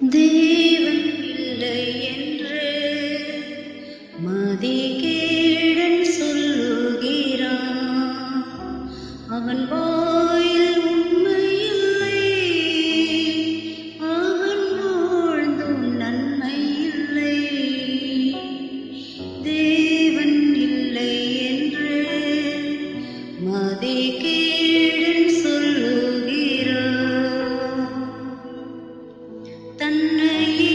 தேவன் இல்லை என்று மதிகேடன் சொல்லுகிறான். அவன் தன்னை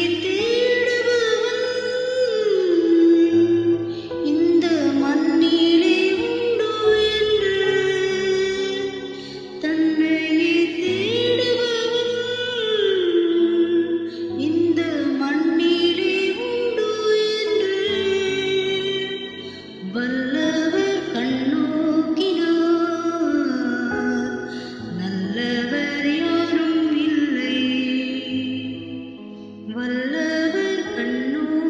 வல்லவர் கண்ணோக்கினார்.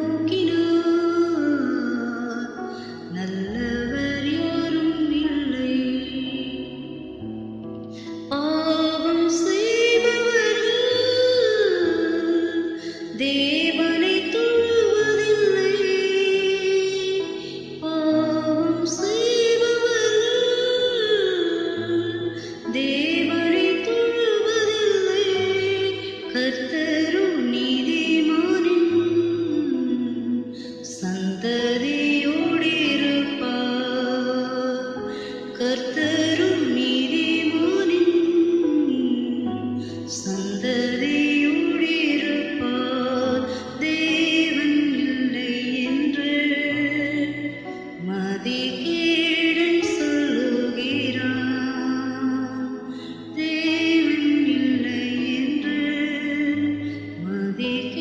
நல்லவர் யாரும் இல்லை. பாவம் செய்பவர்கள் தேவ Sundari.